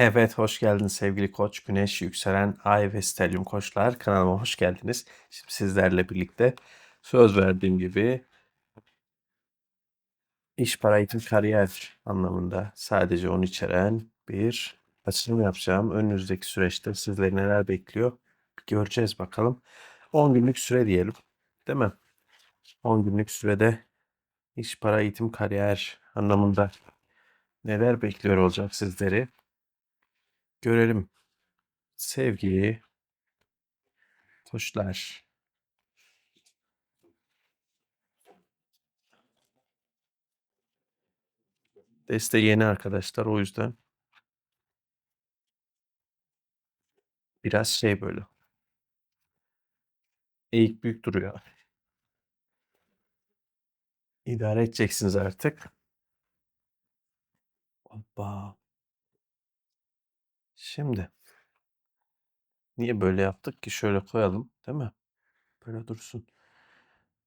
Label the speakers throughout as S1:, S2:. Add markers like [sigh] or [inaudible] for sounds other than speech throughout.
S1: Evet, hoş geldin sevgili Koç, Güneş, Yükselen, Ay ve Stelyum Koçlar. Kanalıma hoş geldiniz. Şimdi sizlerle birlikte söz verdiğim gibi iş, para, eğitim, kariyer anlamında sadece onu içeren bir açılım yapacağım. Önümüzdeki süreçte sizleri neler bekliyor göreceğiz bakalım. 10 günlük süre diyelim, değil mi? 10 günlük sürede iş, para, eğitim, kariyer anlamında neler bekliyor olacak sizleri görelim. Sevgili koçlar. Deste yeni arkadaşlar o yüzden biraz şey böyle. Eğik büyük duruyor. İdare edeceksiniz artık. Hoppa. Şimdi niye böyle yaptık ki? Şöyle koyalım, değil mi? Böyle dursun.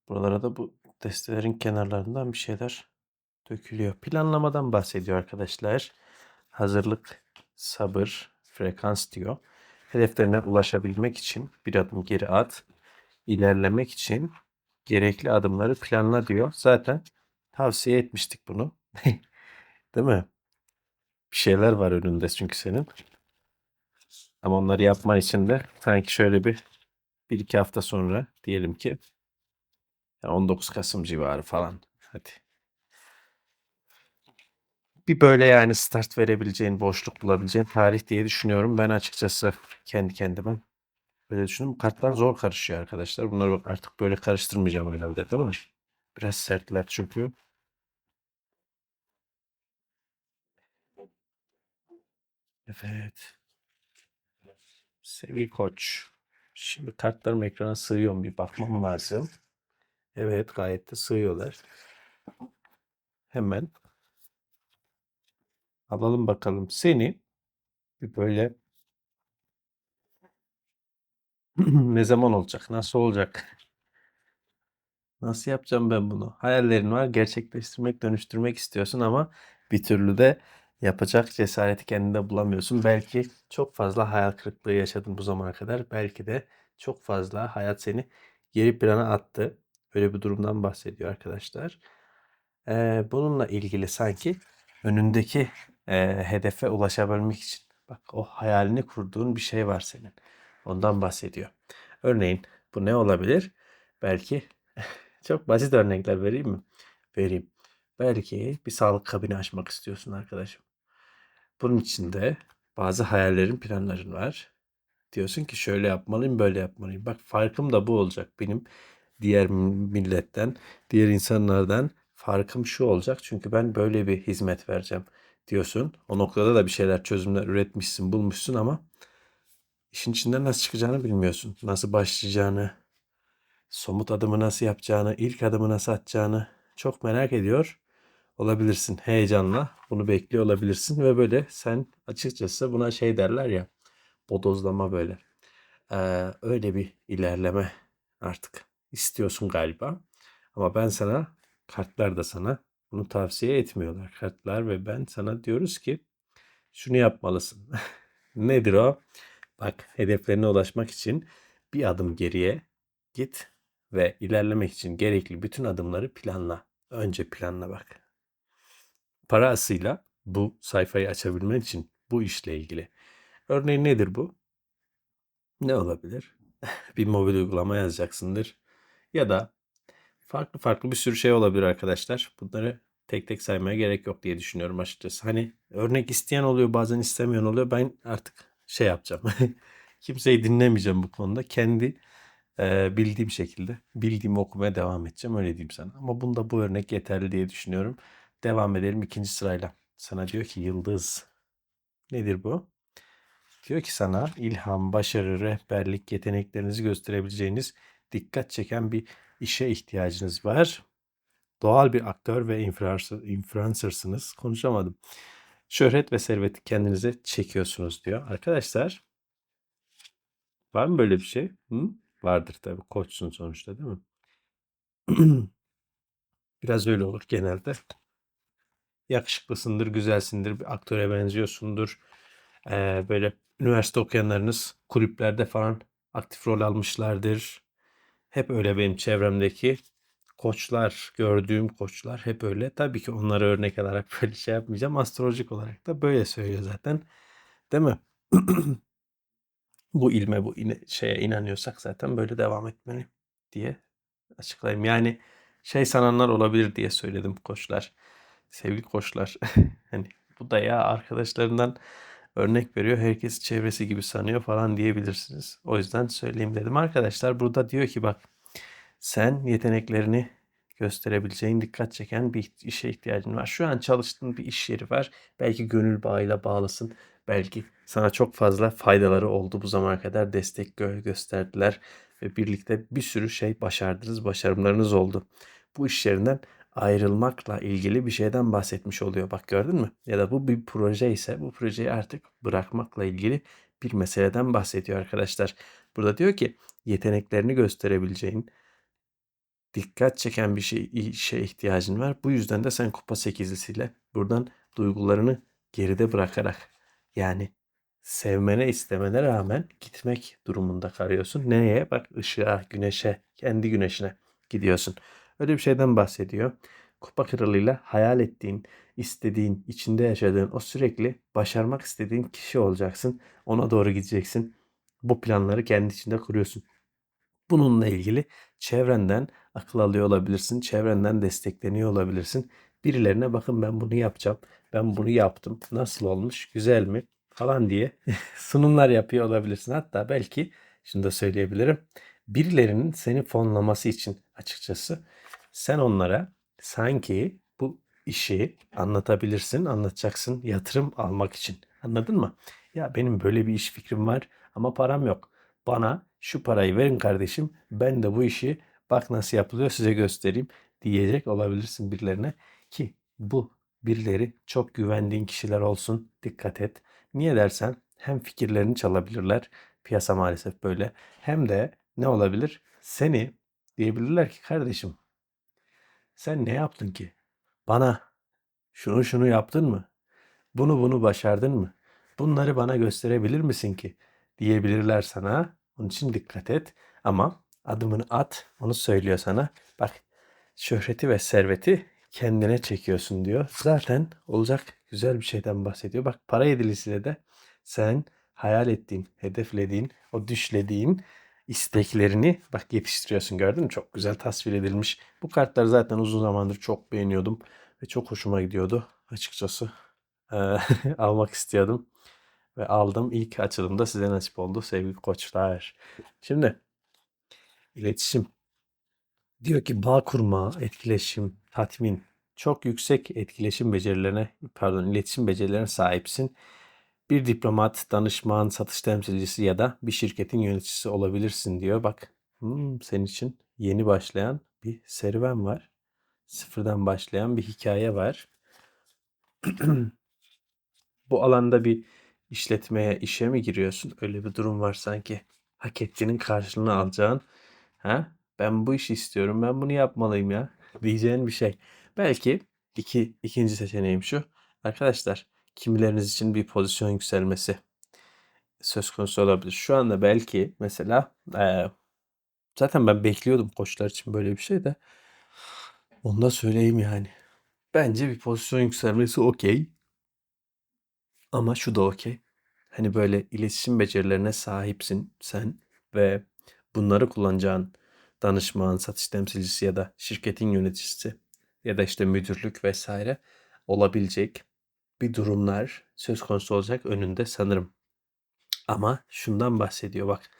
S1: Buralara da bu destelerin kenarlarından bir şeyler dökülüyor. Planlamadan bahsediyor arkadaşlar. Hazırlık, sabır, frekans diyor. Hedeflerine ulaşabilmek için bir adım geri at. İlerlemek için gerekli adımları planla diyor. Zaten tavsiye etmiştik bunu. [laughs] Değil mi? Bir şeyler var önünde çünkü senin. Ama onları yapman için de sanki şöyle bir bir iki hafta sonra diyelim ki yani 19 Kasım civarı falan. Hadi. Bir böyle yani start verebileceğin, boşluk bulabileceğin tarih diye düşünüyorum. Ben açıkçası kendi kendime böyle düşündüm. Kartlar zor karışıyor arkadaşlar. Bunları artık böyle karıştırmayacağım herhalde değil mi? Biraz sertler çünkü. Evet. Sevgili koç. Şimdi kartlarım ekrana sığıyor mu bir bakmam lazım. Evet gayet de sığıyorlar. Hemen alalım bakalım seni bir böyle [clears throat] ne zaman olacak? Nasıl olacak? Nasıl yapacağım ben bunu? Hayallerin var, gerçekleştirmek, dönüştürmek istiyorsun ama bir türlü de yapacak cesareti kendinde bulamıyorsun. Belki çok fazla hayal kırıklığı yaşadın bu zamana kadar. Belki de çok fazla hayat seni geri plana attı. Öyle bir durumdan bahsediyor arkadaşlar. Ee, bununla ilgili sanki önündeki e, hedefe ulaşabilmek için bak o hayalini kurduğun bir şey var senin. Ondan bahsediyor. Örneğin bu ne olabilir? Belki [laughs] çok basit örnekler vereyim mi? Vereyim. Belki bir sağlık kabini açmak istiyorsun arkadaşım. Bunun için de bazı hayallerin, planların var. Diyorsun ki şöyle yapmalıyım, böyle yapmalıyım. Bak farkım da bu olacak benim diğer milletten, diğer insanlardan farkım şu olacak. Çünkü ben böyle bir hizmet vereceğim diyorsun. O noktada da bir şeyler, çözümler üretmişsin, bulmuşsun ama işin içinden nasıl çıkacağını bilmiyorsun. Nasıl başlayacağını, somut adımı nasıl yapacağını, ilk adımı nasıl atacağını çok merak ediyor olabilirsin. Heyecanla bunu bekliyor olabilirsin ve böyle sen açıkçası buna şey derler ya bodozlama böyle. Ee, öyle bir ilerleme artık istiyorsun galiba. Ama ben sana kartlar da sana bunu tavsiye etmiyorlar. Kartlar ve ben sana diyoruz ki şunu yapmalısın. [laughs] Nedir o? Bak hedeflerine ulaşmak için bir adım geriye git ve ilerlemek için gerekli bütün adımları planla. Önce planla bak. Parasıyla bu sayfayı açabilmen için bu işle ilgili. Örneğin nedir bu? Ne olabilir? [laughs] bir mobil uygulama yazacaksındır. Ya da farklı farklı bir sürü şey olabilir arkadaşlar. Bunları tek tek saymaya gerek yok diye düşünüyorum açıkçası. Hani örnek isteyen oluyor bazen istemeyen oluyor. Ben artık şey yapacağım. [laughs] Kimseyi dinlemeyeceğim bu konuda. Kendi e, bildiğim şekilde bildiğimi okumaya devam edeceğim. Öyle diyeyim sana. Ama bunda bu örnek yeterli diye düşünüyorum. Devam edelim ikinci sırayla. Sana diyor ki yıldız. Nedir bu? Diyor ki sana ilham, başarı, rehberlik yeteneklerinizi gösterebileceğiniz dikkat çeken bir işe ihtiyacınız var. Doğal bir aktör ve influencer'sınız. Konuşamadım. Şöhret ve serveti kendinize çekiyorsunuz diyor. Arkadaşlar var mı böyle bir şey? Hı? Vardır tabii. Koçsun sonuçta değil mi? [clears throat] Biraz öyle olur genelde. Yakışıklısındır, güzelsindir, bir aktöre benziyorsundur. Ee, böyle üniversite okuyanlarınız kulüplerde falan aktif rol almışlardır. Hep öyle benim çevremdeki koçlar, gördüğüm koçlar hep öyle. Tabii ki onları örnek alarak [laughs] böyle şey yapmayacağım. Astrolojik olarak da böyle söylüyor zaten. Değil mi? [clears throat] bu ilme, bu ine- şeye inanıyorsak zaten böyle devam etmeli diye açıklayayım. Yani şey sananlar olabilir diye söyledim koçlar. Sevgili koçlar. [laughs] hani bu da ya arkadaşlarından örnek veriyor. Herkes çevresi gibi sanıyor falan diyebilirsiniz. O yüzden söyleyeyim dedim. Arkadaşlar burada diyor ki bak sen yeteneklerini gösterebileceğin dikkat çeken bir işe ihtiyacın var. Şu an çalıştığın bir iş yeri var. Belki gönül bağıyla bağlısın. Belki sana çok fazla faydaları oldu bu zamana kadar destek gö- gösterdiler ve birlikte bir sürü şey başardınız, başarımlarınız oldu. Bu iş yerinden ayrılmakla ilgili bir şeyden bahsetmiş oluyor. Bak gördün mü? Ya da bu bir proje ise bu projeyi artık bırakmakla ilgili bir meseleden bahsediyor arkadaşlar. Burada diyor ki yeteneklerini gösterebileceğin, dikkat çeken bir şey, işe ihtiyacın var. Bu yüzden de sen kupa sekizlisiyle buradan duygularını geride bırakarak yani sevmene istemene rağmen gitmek durumunda kalıyorsun. Neye? Bak ışığa, güneşe, kendi güneşine gidiyorsun. Öyle bir şeyden bahsediyor. Kupa kralıyla hayal ettiğin, istediğin, içinde yaşadığın o sürekli başarmak istediğin kişi olacaksın. Ona doğru gideceksin. Bu planları kendi içinde kuruyorsun. Bununla ilgili çevrenden akıl alıyor olabilirsin. Çevrenden destekleniyor olabilirsin. Birilerine bakın ben bunu yapacağım. Ben bunu yaptım. Nasıl olmuş? Güzel mi? Falan diye [laughs] sunumlar yapıyor olabilirsin. Hatta belki şunu da söyleyebilirim. Birilerinin seni fonlaması için açıkçası sen onlara sanki bu işi anlatabilirsin, anlatacaksın yatırım almak için. Anladın mı? Ya benim böyle bir iş fikrim var ama param yok. Bana şu parayı verin kardeşim. Ben de bu işi bak nasıl yapılıyor size göstereyim diyecek olabilirsin birilerine ki bu birileri çok güvendiğin kişiler olsun. Dikkat et. Niye dersen hem fikirlerini çalabilirler. Piyasa maalesef böyle. Hem de ne olabilir? Seni diyebilirler ki kardeşim sen ne yaptın ki? Bana şunu şunu yaptın mı? Bunu bunu başardın mı? Bunları bana gösterebilir misin ki? Diyebilirler sana. Onun için dikkat et. Ama adımını at. Onu söylüyor sana. Bak şöhreti ve serveti kendine çekiyorsun diyor. Zaten olacak güzel bir şeyden bahsediyor. Bak para yedilisiyle de sen hayal ettiğin, hedeflediğin, o düşlediğin isteklerini bak yetiştiriyorsun gördün mü? Çok güzel tasvir edilmiş. Bu kartları zaten uzun zamandır çok beğeniyordum ve çok hoşuma gidiyordu açıkçası. Eee, [laughs] almak istiyordum ve aldım. İlk açılımda size nasip oldu sevgili koçlar. Şimdi iletişim. Diyor ki bağ kurma, etkileşim, tatmin. Çok yüksek etkileşim becerilerine, pardon iletişim becerilerine sahipsin. Bir diplomat, danışman, satış temsilcisi ya da bir şirketin yöneticisi olabilirsin diyor. Bak hmm, senin için yeni başlayan bir serüven var. Sıfırdan başlayan bir hikaye var. [clears throat] Bu alanda bir işletmeye, işe mi giriyorsun? Öyle bir durum var sanki. Hak ettiğinin karşılığını alacağın. Ha? Ben bu işi istiyorum. Ben bunu yapmalıyım ya. [laughs] Diyeceğin bir şey. Belki iki, ikinci seçeneğim şu. Arkadaşlar kimileriniz için bir pozisyon yükselmesi söz konusu olabilir. Şu anda belki mesela eee, zaten ben bekliyordum koçlar için böyle bir şey de. Onu da söyleyeyim yani. Bence bir pozisyon yükselmesi okey. Ama şu da okey. Hani böyle iletişim becerilerine sahipsin sen ve bunları kullanacağın danışman, satış temsilcisi ya da şirketin yöneticisi ya da işte müdürlük vesaire olabilecek bir durumlar söz konusu olacak önünde sanırım. Ama şundan bahsediyor bak.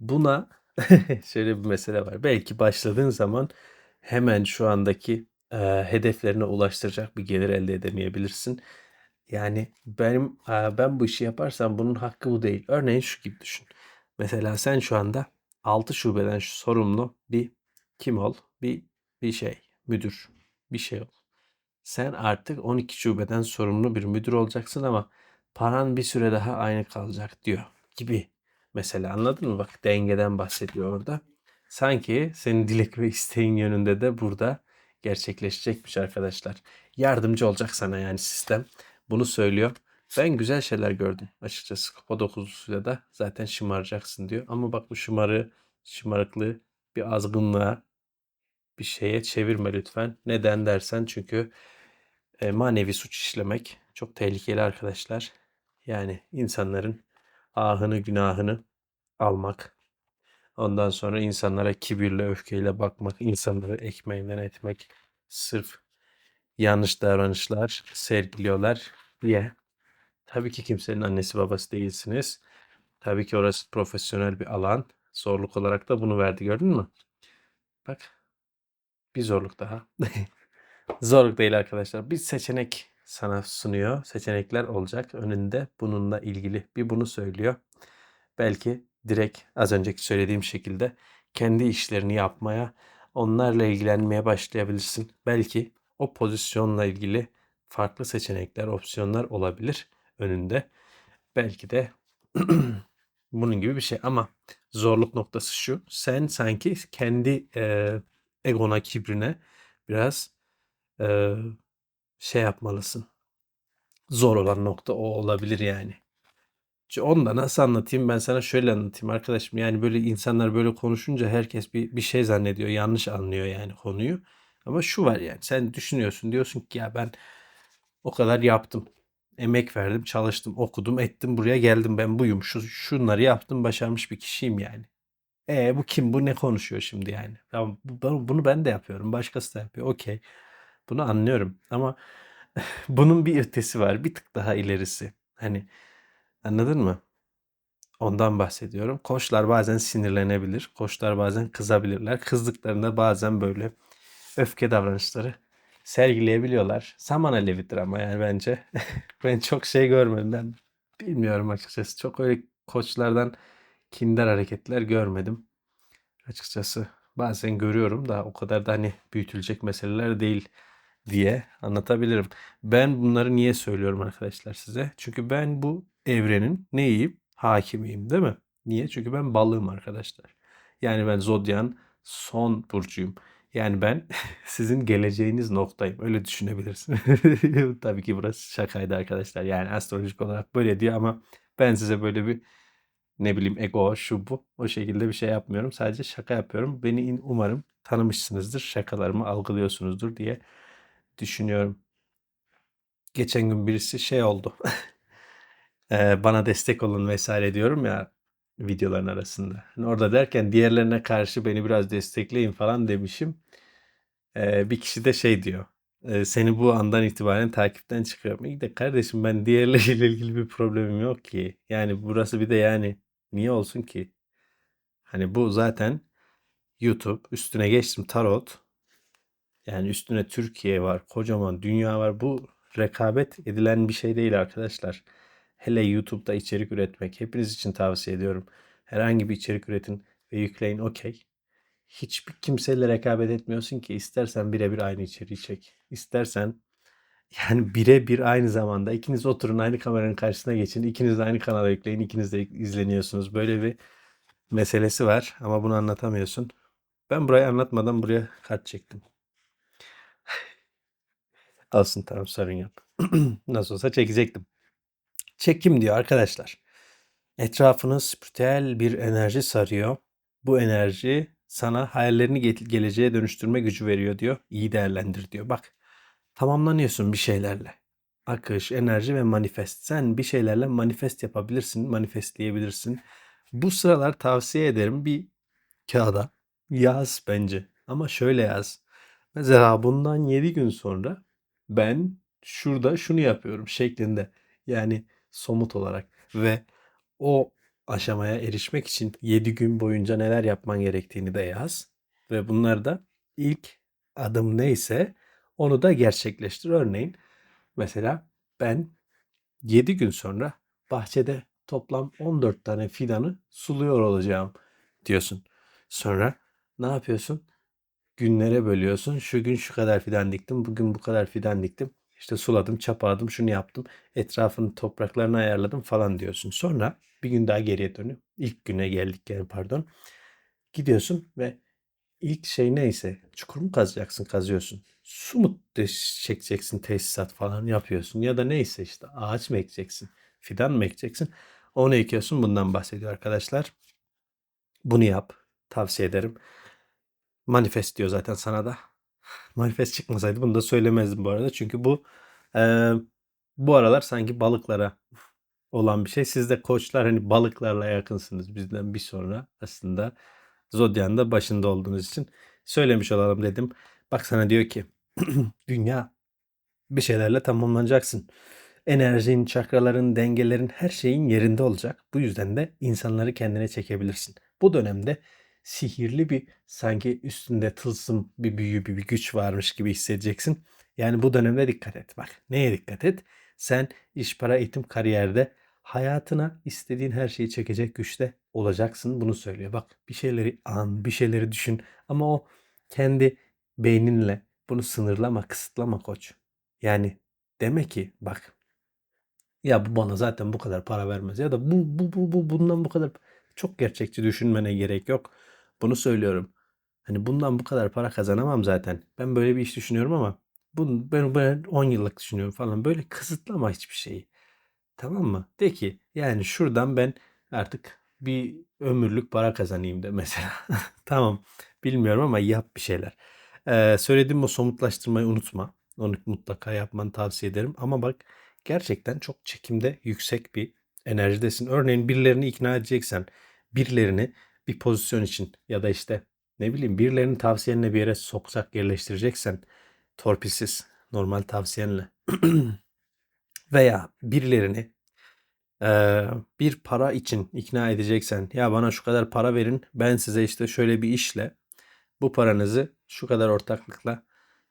S1: Buna [laughs] şöyle bir mesele var. Belki başladığın zaman hemen şu andaki e, hedeflerine ulaştıracak bir gelir elde edemeyebilirsin. Yani benim e, ben bu işi yaparsam bunun hakkı bu değil. Örneğin şu gibi düşün. Mesela sen şu anda 6 şubeden şu sorumlu bir kim ol? Bir bir şey, müdür, bir şey ol. Sen artık 12 şubeden sorumlu bir müdür olacaksın ama paran bir süre daha aynı kalacak diyor gibi. Mesela anladın mı? Bak dengeden bahsediyor orada. Sanki senin dilek ve isteğin yönünde de burada gerçekleşecekmiş arkadaşlar. Yardımcı olacak sana yani sistem. Bunu söylüyor. Ben güzel şeyler gördüm açıkçası. Kupa dokuzlusuyla da zaten şımaracaksın diyor. Ama bak bu şımarı, şımarıklığı bir azgınlığa, bir şeye çevirme lütfen. Neden dersen çünkü e, manevi suç işlemek çok tehlikeli arkadaşlar. Yani insanların ahını günahını almak. Ondan sonra insanlara kibirle öfkeyle bakmak, insanları ekmeğinden etmek sırf yanlış davranışlar sergiliyorlar diye. Tabii ki kimsenin annesi babası değilsiniz. Tabii ki orası profesyonel bir alan. Zorluk olarak da bunu verdi gördün mü? Bak bir zorluk daha. [laughs] Zorluk değil arkadaşlar. Bir seçenek sana sunuyor. Seçenekler olacak önünde bununla ilgili. Bir bunu söylüyor. Belki direkt az önceki söylediğim şekilde kendi işlerini yapmaya, onlarla ilgilenmeye başlayabilirsin. Belki o pozisyonla ilgili farklı seçenekler, opsiyonlar olabilir önünde. Belki de [clears throat] bunun gibi bir şey ama zorluk noktası şu. Sen sanki kendi e, egona, kibrine biraz e, şey yapmalısın. Zor olan nokta o olabilir yani. Da nasıl anlatayım ben sana şöyle anlatayım arkadaşım. Yani böyle insanlar böyle konuşunca herkes bir, bir şey zannediyor. Yanlış anlıyor yani konuyu. Ama şu var yani sen düşünüyorsun diyorsun ki ya ben o kadar yaptım. Emek verdim, çalıştım, okudum, ettim, buraya geldim ben buyum. Şu, şunları yaptım, başarmış bir kişiyim yani. E bu kim? Bu ne konuşuyor şimdi yani? Tamam, bu- bunu ben de yapıyorum. Başkası da yapıyor. Okey. Bunu anlıyorum. Ama [laughs] bunun bir ötesi var. Bir tık daha ilerisi. Hani anladın mı? Ondan bahsediyorum. Koçlar bazen sinirlenebilir. Koçlar bazen kızabilirler. Kızdıklarında bazen böyle öfke davranışları sergileyebiliyorlar. Saman alevidir ama yani bence. [laughs] ben çok şey görmedim. Ben bilmiyorum açıkçası. Çok öyle koçlardan kinder hareketler görmedim. Açıkçası bazen görüyorum da o kadar da hani büyütülecek meseleler değil diye anlatabilirim. Ben bunları niye söylüyorum arkadaşlar size? Çünkü ben bu evrenin neyim? Hakimiyim değil mi? Niye? Çünkü ben balığım arkadaşlar. Yani ben zodyan son burcuyum. Yani ben [laughs] sizin geleceğiniz noktayım. Öyle düşünebilirsin. [laughs] Tabii ki burası şakaydı arkadaşlar. Yani astrolojik olarak böyle diyor ama ben size böyle bir ne bileyim ego şu bu o şekilde bir şey yapmıyorum. Sadece şaka yapıyorum. Beni umarım tanımışsınızdır. Şakalarımı algılıyorsunuzdur diye düşünüyorum. Geçen gün birisi şey oldu. [laughs] Bana destek olun vesaire diyorum ya videoların arasında. Hani orada derken diğerlerine karşı beni biraz destekleyin falan demişim. Bir kişi de şey diyor. seni bu andan itibaren takipten çıkıyorum. İyi de kardeşim ben diğerleriyle [laughs] ilgili bir problemim yok ki. Yani burası bir de yani niye olsun ki? Hani bu zaten YouTube üstüne geçtim tarot. Yani üstüne Türkiye var, kocaman dünya var. Bu rekabet edilen bir şey değil arkadaşlar. Hele YouTube'da içerik üretmek hepiniz için tavsiye ediyorum. Herhangi bir içerik üretin ve yükleyin okey. Hiçbir kimseyle rekabet etmiyorsun ki. İstersen birebir aynı içeriği çek. İstersen yani birebir aynı zamanda ikiniz oturun aynı kameranın karşısına geçin. İkiniz de aynı kanala yükleyin. İkiniz de izleniyorsunuz. Böyle bir meselesi var ama bunu anlatamıyorsun. Ben burayı anlatmadan buraya kart çektim. Olsun tamam sorun yok. [clears throat] Nasıl olsa çekecektim. Çekim diyor arkadaşlar. Etrafını spiritüel bir enerji sarıyor. Bu enerji sana hayallerini ge- geleceğe dönüştürme gücü veriyor diyor. İyi değerlendir diyor. Bak tamamlanıyorsun bir şeylerle. Akış, enerji ve manifest. Sen bir şeylerle manifest yapabilirsin, manifestleyebilirsin. Bu sıralar tavsiye ederim bir kağıda yaz bence. Ama şöyle yaz. Mesela bundan 7 gün sonra ben şurada şunu yapıyorum şeklinde. Yani somut olarak ve o aşamaya erişmek için 7 gün boyunca neler yapman gerektiğini de yaz. Ve bunlar da ilk adım neyse onu da gerçekleştir. Örneğin mesela ben 7 gün sonra bahçede toplam 14 tane fidanı suluyor olacağım diyorsun. Sonra ne yapıyorsun? Günlere bölüyorsun. Şu gün şu kadar fidan diktim, bugün bu kadar fidan diktim. İşte suladım, çapaladım, şunu yaptım. Etrafını topraklarını ayarladım falan diyorsun. Sonra bir gün daha geriye dönüp ilk güne geldik yani pardon. Gidiyorsun ve ilk şey neyse çukur mu kazacaksın kazıyorsun. su mu çekeceksin tesisat falan yapıyorsun ya da neyse işte ağaç mı ekeceksin fidan mı ekeceksin onu ekiyorsun bundan bahsediyor arkadaşlar. Bunu yap tavsiye ederim. Manifest diyor zaten sana da. Manifest çıkmasaydı bunu da söylemezdim bu arada. Çünkü bu eee, bu aralar sanki balıklara olan bir şey. Siz de koçlar hani balıklarla yakınsınız bizden bir sonra aslında. Zodyan'ın da başında olduğunuz için söylemiş olalım dedim. Bak sana diyor ki [clears throat] dünya bir şeylerle tamamlanacaksın. Enerjin, çakraların, dengelerin her şeyin yerinde olacak. Bu yüzden de insanları kendine çekebilirsin. Bu dönemde sihirli bir sanki üstünde tılsım bir büyü bir, bir güç varmış gibi hissedeceksin. Yani bu dönemde dikkat et. Bak neye dikkat et? Sen iş, para, eğitim, kariyerde hayatına istediğin her şeyi çekecek güçte olacaksın. Bunu söylüyor. Bak bir şeyleri an, bir şeyleri düşün ama o kendi beyninle bunu sınırlama, kısıtlama koç. Yani deme ki bak ya bu bana zaten bu kadar para vermez ya da bu bu bu, bu bundan bu kadar çok gerçekçi düşünmene gerek yok. Bunu söylüyorum. Hani bundan bu kadar para kazanamam zaten. Ben böyle bir iş düşünüyorum ama bunu ben, ben 10 yıllık düşünüyorum falan. Böyle kısıtlama hiçbir şeyi. Tamam mı? De ki yani şuradan ben artık bir ömürlük para kazanayım de mesela. [laughs] Tamam. Bilmiyorum ama yap bir şeyler. Ee, söylediğim o somutlaştırmayı unutma. Onu mutlaka yapmanı tavsiye ederim. Ama bak gerçekten çok çekimde yüksek bir enerjidesin. Örneğin birilerini ikna edeceksen, birilerini bir pozisyon için ya da işte ne bileyim birilerinin tavsiyenle bir yere sokacak yerleştireceksen torpilsiz normal tavsiyenle [clears throat] veya birilerini eee, bir para için ikna edeceksen ya bana şu kadar para verin ben size işte şöyle bir işle bu paranızı şu kadar ortaklıkla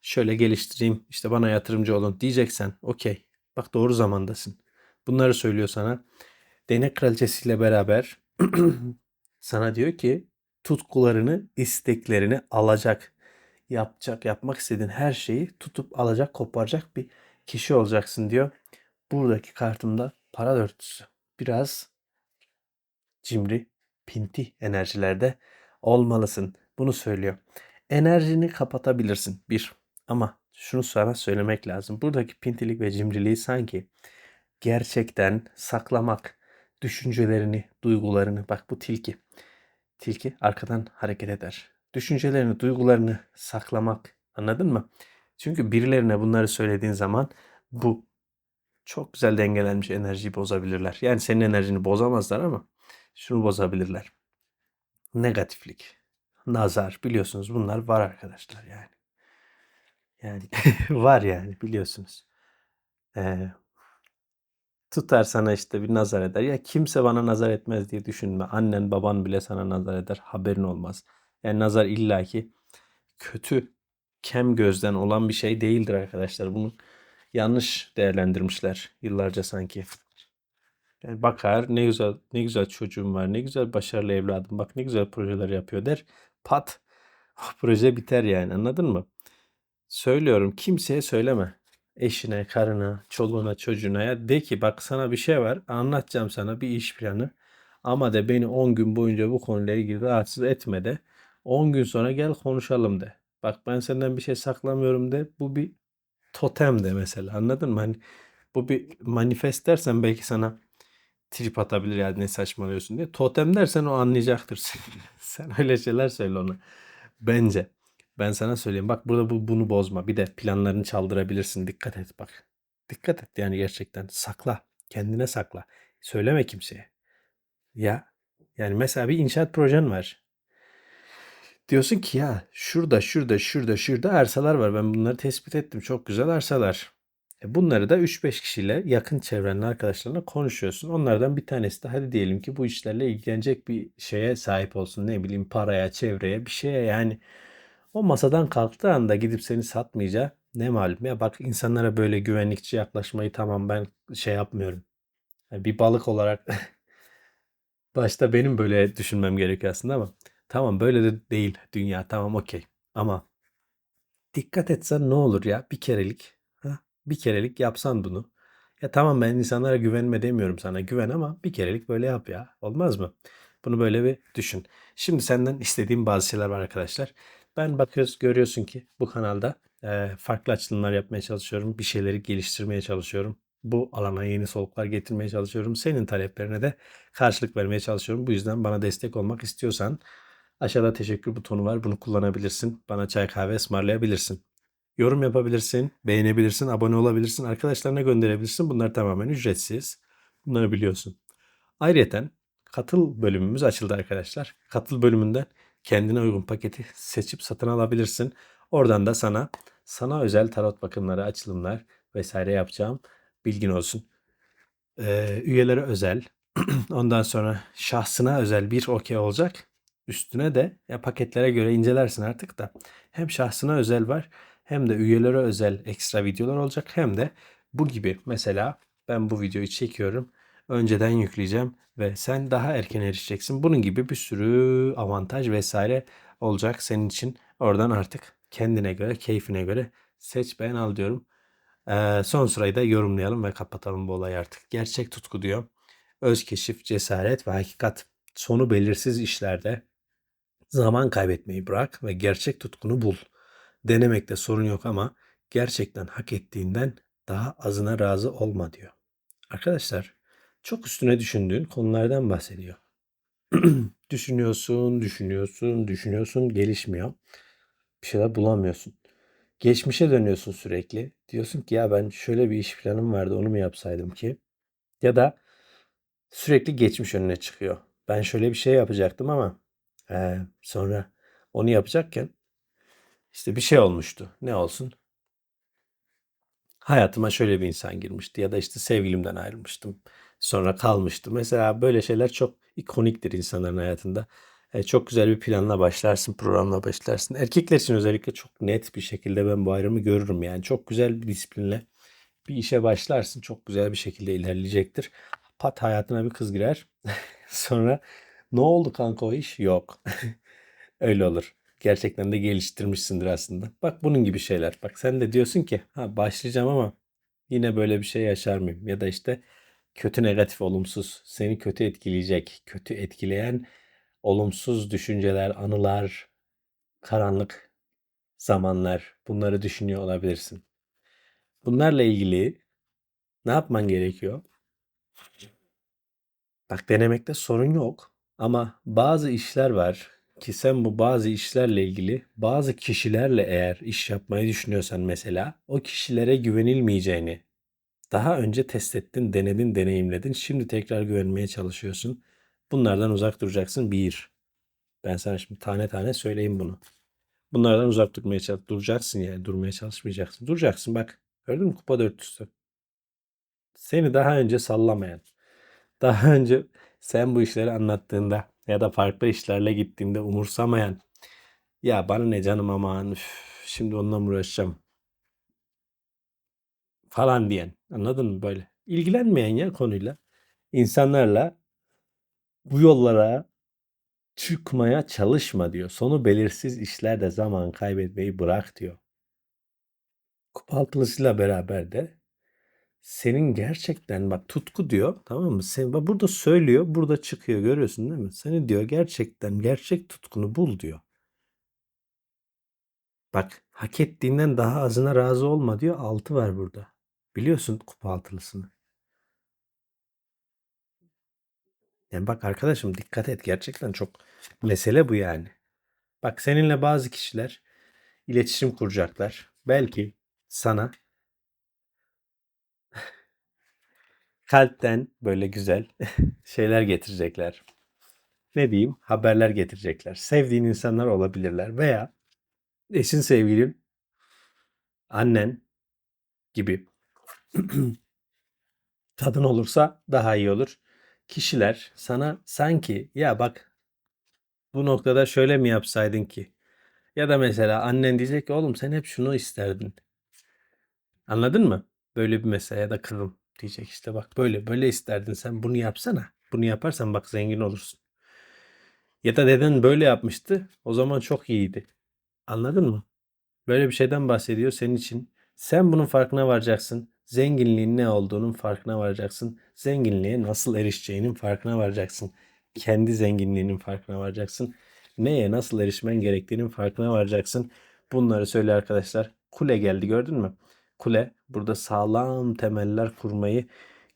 S1: şöyle geliştireyim işte bana yatırımcı olun diyeceksen okey bak doğru zamandasın. Bunları söylüyor sana. Değnek kraliçesiyle beraber [clears throat] sana diyor ki tutkularını, isteklerini alacak, yapacak, yapmak istediğin her şeyi tutup alacak, koparacak bir kişi olacaksın diyor. Buradaki kartımda para dörtlüsü. Biraz cimri, pinti enerjilerde olmalısın. Bunu söylüyor. Enerjini kapatabilirsin. Bir. Ama şunu sana söylemek lazım. Buradaki pintilik ve cimriliği sanki gerçekten saklamak, düşüncelerini, duygularını. Bak bu tilki. Tilki arkadan hareket eder. Düşüncelerini, duygularını saklamak. Anladın mı? Çünkü birilerine bunları söylediğin zaman bu çok güzel dengelenmiş enerjiyi bozabilirler. Yani senin enerjini bozamazlar ama şunu bozabilirler. Negatiflik, nazar biliyorsunuz bunlar var arkadaşlar yani. Yani [laughs] var yani biliyorsunuz. Ee, tutar sana işte bir nazar eder. Ya kimse bana nazar etmez diye düşünme. Annen baban bile sana nazar eder. Haberin olmaz. Yani nazar illaki kötü kem gözden olan bir şey değildir arkadaşlar. Bunu yanlış değerlendirmişler yıllarca sanki. Yani bakar ne güzel ne güzel çocuğum var, ne güzel başarılı evladım, bak ne güzel projeler yapıyor der. Pat [laughs] proje biter yani anladın mı? Söylüyorum kimseye söyleme. Eşine, karına, çoluğuna, çocuğuna ya de ki bak sana bir şey var anlatacağım sana bir iş planı. Ama de beni 10 gün boyunca bu konuyla ilgili rahatsız etme de. 10 gün sonra gel konuşalım de. Bak ben senden bir şey saklamıyorum de. Bu bir totem de mesela anladın mı? Hani bu bir manifest dersen belki sana trip atabilir yani ne saçmalıyorsun diye. Totem dersen o anlayacaktır. [laughs] Sen öyle şeyler söyle ona. Bence. Ben sana söyleyeyim. Bak burada bu, bunu bozma. Bir de planlarını çaldırabilirsin. Dikkat et bak. Dikkat et yani gerçekten. Sakla. Kendine sakla. Söyleme kimseye. Ya yani mesela bir inşaat projen var. Diyorsun ki ya şurada şurada şurada şurada arsalar var. Ben bunları tespit ettim. Çok güzel arsalar. E bunları da 3-5 kişiyle yakın çevrenin arkadaşlarına konuşuyorsun. Onlardan bir tanesi de hadi diyelim ki bu işlerle ilgilenecek bir şeye sahip olsun. Ne bileyim paraya, çevreye bir şeye yani. O masadan kalktığı anda gidip seni satmayacağı ne malum. Ya bak insanlara böyle güvenlikçi yaklaşmayı tamam ben şey yapmıyorum. Yani bir balık olarak [laughs] başta benim böyle düşünmem gerekiyor aslında ama tamam böyle de değil dünya tamam okey. Ama dikkat etsen ne olur ya bir kerelik. Ha? Bir kerelik yapsan bunu. Ya tamam ben insanlara güvenme demiyorum sana güven ama bir kerelik böyle yap ya. Olmaz mı? Bunu böyle bir düşün. Şimdi senden istediğim bazı şeyler var arkadaşlar. Ben bakıyoruz görüyorsun ki bu kanalda Eee, farklı açılımlar yapmaya çalışıyorum. Bir şeyleri geliştirmeye çalışıyorum. Bu alana yeni soluklar getirmeye çalışıyorum. Senin taleplerine de karşılık vermeye çalışıyorum. Bu yüzden bana destek olmak istiyorsan aşağıda teşekkür butonu var. Bunu kullanabilirsin. Bana çay kahve ısmarlayabilirsin. Yorum yapabilirsin, beğenebilirsin, abone olabilirsin, arkadaşlarına gönderebilirsin. Bunlar tamamen ücretsiz. Bunları biliyorsun. Ayrıyeten katıl bölümümüz açıldı arkadaşlar. Katıl bölümünden kendine uygun paketi seçip satın alabilirsin. Oradan da sana sana özel tarot bakımları, açılımlar vesaire yapacağım. Bilgin olsun. Ee, üyelere özel, [clears throat] ondan sonra şahsına özel bir okey olacak. Üstüne de ya paketlere göre incelersin artık da. Hem şahsına özel var hem de üyelere özel ekstra videolar olacak hem de bu gibi mesela ben bu videoyu çekiyorum. Önceden yükleyeceğim ve sen daha erken erişeceksin. Bunun gibi bir sürü avantaj vesaire olacak senin için. Oradan artık kendine göre, keyfine göre seç beğen al diyorum. Ee, son sırayı da yorumlayalım ve kapatalım bu olayı artık. Gerçek tutku diyor. Öz keşif, cesaret ve hakikat. Sonu belirsiz işlerde zaman kaybetmeyi bırak ve gerçek tutkunu bul. Denemekte sorun yok ama gerçekten hak ettiğinden daha azına razı olma diyor. Arkadaşlar çok üstüne düşündüğün konulardan bahsediyor. [clears throat] düşünüyorsun, düşünüyorsun, düşünüyorsun, gelişmiyor. Bir şeyler bulamıyorsun. Geçmişe dönüyorsun sürekli. Diyorsun ki ya ben şöyle bir iş planım vardı onu mu yapsaydım ki? Ya da sürekli geçmiş önüne çıkıyor. Ben şöyle bir şey yapacaktım ama e, sonra onu yapacakken işte bir şey olmuştu. Ne olsun? Hayatıma şöyle bir insan girmişti ya da işte sevgilimden ayrılmıştım. Sonra kalmıştı. Mesela böyle şeyler çok ikoniktir insanların hayatında. E, çok güzel bir planla başlarsın, programla başlarsın. Erkekler için özellikle çok net bir şekilde ben bu ayrımı görürüm. Yani çok güzel bir disiplinle bir işe başlarsın. Çok güzel bir şekilde ilerleyecektir. Pat hayatına bir kız girer. [laughs] Sonra ne oldu kanka o iş? Yok. [laughs] Öyle olur. Gerçekten de geliştirmişsindir aslında. Bak bunun gibi şeyler. Bak sen de diyorsun ki ha başlayacağım ama yine böyle bir şey yaşar mıyım? Ya da işte kötü negatif olumsuz seni kötü etkileyecek, kötü etkileyen olumsuz düşünceler, anılar, karanlık zamanlar bunları düşünüyor olabilirsin. Bunlarla ilgili ne yapman gerekiyor? Bak denemekte sorun yok ama bazı işler var ki sen bu bazı işlerle ilgili bazı kişilerle eğer iş yapmayı düşünüyorsan mesela o kişilere güvenilmeyeceğini daha önce test ettin, denedin, deneyimledin. Şimdi tekrar güvenmeye çalışıyorsun. Bunlardan uzak duracaksın. Bir. Ben sana şimdi tane tane söyleyeyim bunu. Bunlardan uzak durmaya çalış duracaksın yani. Durmaya çalışmayacaksın. Duracaksın bak. Gördün mü kupa dörtlüsü? Seni daha önce sallamayan, daha önce sen bu işleri anlattığında ya da farklı işlerle gittiğinde umursamayan ya bana ne canım aman üf, şimdi onunla uğraşacağım falan diyen anladın mı böyle ilgilenmeyen ya konuyla insanlarla bu yollara çıkmaya çalışma diyor. Sonu belirsiz işlerde zaman kaybetmeyi bırak diyor. Kupa altılısıyla beraber de senin gerçekten bak tutku diyor tamam mı? Sen, bak burada söylüyor burada çıkıyor görüyorsun değil mi? Seni diyor gerçekten gerçek tutkunu bul diyor. Bak hak ettiğinden daha azına razı olma diyor. Altı var burada. Biliyorsun kupa altılısını. Yani bak arkadaşım dikkat et gerçekten çok mesele bu yani. Bak seninle bazı kişiler iletişim kuracaklar. Belki sana kalpten böyle güzel [laughs] şeyler getirecekler. Ne diyeyim? Haberler getirecekler. Sevdiğin insanlar olabilirler veya eşin sevgilin, annen gibi [clears throat] kadın olursa daha iyi olur. Kişiler sana sanki ya bak bu noktada şöyle mi yapsaydın ki? Ya da mesela annen diyecek ki oğlum sen hep şunu isterdin. Anladın mı? Böyle bir mesela ya da kızım diyecek işte bak böyle böyle isterdin sen bunu yapsana. Bunu yaparsan bak zengin olursun. Ya da deden böyle yapmıştı o zaman çok iyiydi. Anladın mı? Böyle bir şeyden bahsediyor senin için. Sen bunun farkına varacaksın. Zenginliğin ne olduğunun farkına varacaksın. Zenginliğe nasıl erişeceğinin farkına varacaksın. Kendi zenginliğinin farkına varacaksın. Neye nasıl erişmen gerektiğinin farkına varacaksın. Bunları söyle arkadaşlar. Kule geldi gördün mü? Kule burada sağlam temeller kurmayı,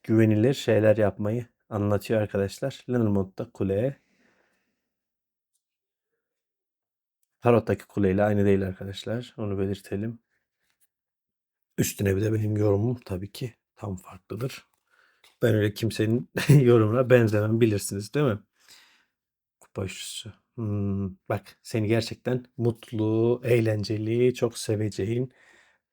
S1: güvenilir şeyler yapmayı anlatıyor arkadaşlar. Lenormand da kule. Tarot'taki kuleyle aynı değil arkadaşlar. Onu belirtelim. Üstüne bir de benim yorumum tabii ki tam farklıdır. Ben öyle kimsenin [laughs] yorumuna benzemem bilirsiniz değil mi? Kupa üçlüsü. Hmm, bak seni gerçekten mutlu, eğlenceli, çok seveceğin,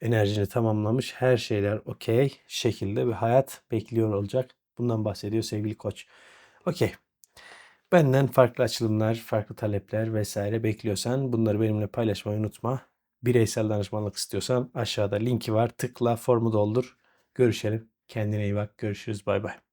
S1: enerjini tamamlamış her şeyler okey şekilde bir hayat bekliyor olacak. Bundan bahsediyor sevgili koç. Okey. Benden farklı açılımlar, farklı talepler vesaire bekliyorsan bunları benimle paylaşmayı unutma. Bireysel danışmanlık istiyorsan aşağıda linki var. Tıkla formu doldur. Görüşelim. Kendine iyi bak. Görüşürüz. Bay bay.